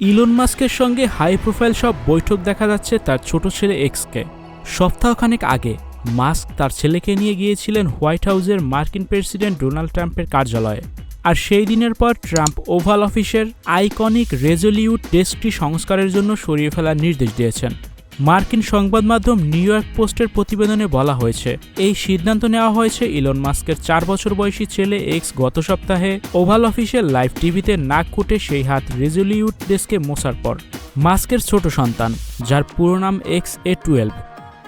Elon মাস্কের সঙ্গে high profile সব বৈঠক দেখা যাচ্ছে তার ছোট ছেলে এক্সকে। সপ্তাহখানেক আগে মাস্ক তার ছেলেকে নিয়ে গিয়েছিলেন হোয়াইট হাউসের মার্কিন প্রেসিডেন্ট ডোনাল্ড ট্রাম্পের কার্যালয়ে। আর সেই দিনের পর ট্রাম্প ওভাল অফিসের আইকনিক রেজলিউট ডেস্কটি সংস্কারের জন্য সরিয়ে ফেলার নির্দেশ দিয়েছেন। মার্কিন সংবাদ মাধ্যম নিউ ইয়র্ক পোস্টের প্রতিবেদনে বলা হয়েছে, এই সিদ্ধান্ত নেওয়া হয়েছে ইলন মাস্কের চার বছর বয়সী ছেলে এক্স গত সপ্তাহে ওভাল অফিসের লাইভ টিভিতে নাক কুটে সেই হাত রেজলিউট ডেস্কে মোছার পর। মাস্কের ছোট সন্তান, যার পুরো নাম এক্স এ টুয়েলভ।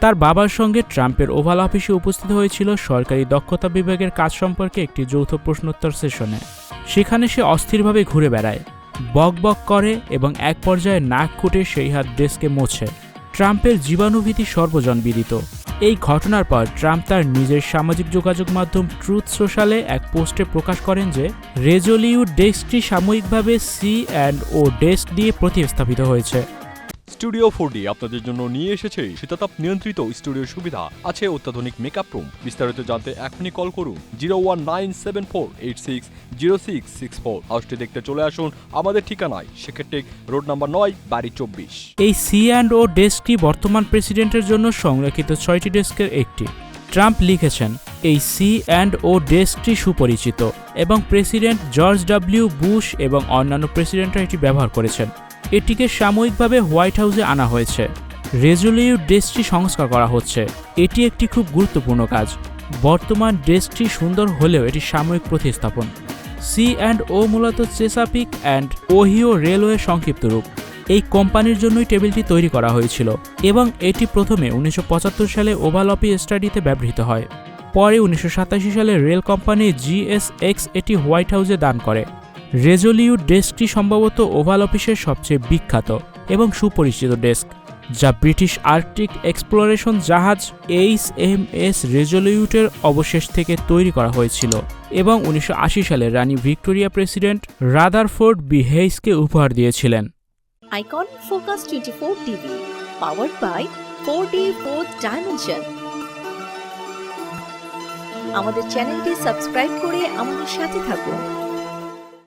তার বাবার সঙ্গে ট্রাম্পের ওভাল অফিসে উপস্থিত হয়েছিল সরকারি দক্ষতা বিভাগের কাজ সম্পর্কে একটি যৌথ প্রশ্নোত্তর সেশনে। সেখানে সে অস্থিরভাবে ঘুরে বেড়ায়, বক বক করে এবং এক পর্যায়ে নাক কুটে সেই হাত ডেস্কে মোছে। ট্রাম্পের জীবাণুভীতি সর্বজনবিদিত। এই ঘটনার পর ট্রাম্প তার নিজের সামাজিক যোগাযোগ মাধ্যম ট্রুথ সোশ্যালে এক পোস্টে প্রকাশ করেন যে রেজোলিউ ডেস্কটি সাময়িকভাবে সি অ্যান্ড ও ডেস্ক দিয়ে প্রতিস্থাপিত হয়েছে। স্টুডিও ফোর আপনাদের জন্য নিয়ে এসেছে শীতাতাপ নিয়ন্ত্রিত স্টুডিওর সুবিধা। আছে অত্যাধুনিক মেকআপ রুম বিস্তারিত জানতে এখনই কল করুন zero one nine seven four eight six zero six six four হাউসটি দেখতে চলে আসুন আমাদের ঠিকানায়। সেক্ষেত্রে রোড নাম্বার নয়, বাড়ি চব্বিশ। এই সি অ্যান্ড ও ডেস্কটি বর্তমান প্রেসিডেন্টের জন্য সংরক্ষিত ছয়টি ডেস্কের একটি। ট্রাম্প লিখেছেন, এই সি অ্যান্ড ও ডেস্কটি সুপরিচিত এবং প্রেসিডেন্ট জর্জ ডাব্লিউ বুশ এবং অন্যান্য প্রেসিডেন্টরা এটি ব্যবহার করেছেন। এটিকে সাময়িকভাবে হোয়াইট হাউসে আনা হয়েছে। রেজলিউট ডেস্কটি সংস্কার করা হচ্ছে। এটি একটি খুব গুরুত্বপূর্ণ কাজ। বর্তমান ডেস্কটি সুন্দর হলেও এটি সাময়িক প্রতিস্থাপন। সি অ্যান্ড ও মূলত চেসাপিক অ্যান্ড ওহিও রেলওয়ে সংক্ষিপ্ত রূপ। এই কোম্পানির জন্যই টেবিলটি তৈরি করা হয়েছিল এবং এটি প্রথমে উনিশশো পঁচাত্তর সালে ওভাল অফিস স্টাডিতে ব্যবহৃত হয়। পরে উনিশশো সাতাশি সালে রেল কোম্পানি জিএসএক্স এটি হোয়াইট হাউসে দান করে। রেজলিউট ডেস্কটি সম্ভবত ওভাল অফিসের সবচেয়ে বিখ্যাত এবং সুপরিচিত ডেস্ক যা ব্রিটিশ আর্কটিক এক্সপ্লোরেশন জাহাজ এইচ এম এস রেজলিউটের অবশেষ থেকে তৈরি করা হয়েছিল এবং উনিশশো আশি সালে রানী ভিক্টোরিয়া প্রেসিডেন্ট রাদারফোর্ড বি হেইসকে উপহার দিয়েছিলেন Icon Focus 24 TV, powered by 4D Fourth Dimension. আমাদের চ্যানেলটি সাবস্ক্রাইব করে আমাদের সাথে থাকুন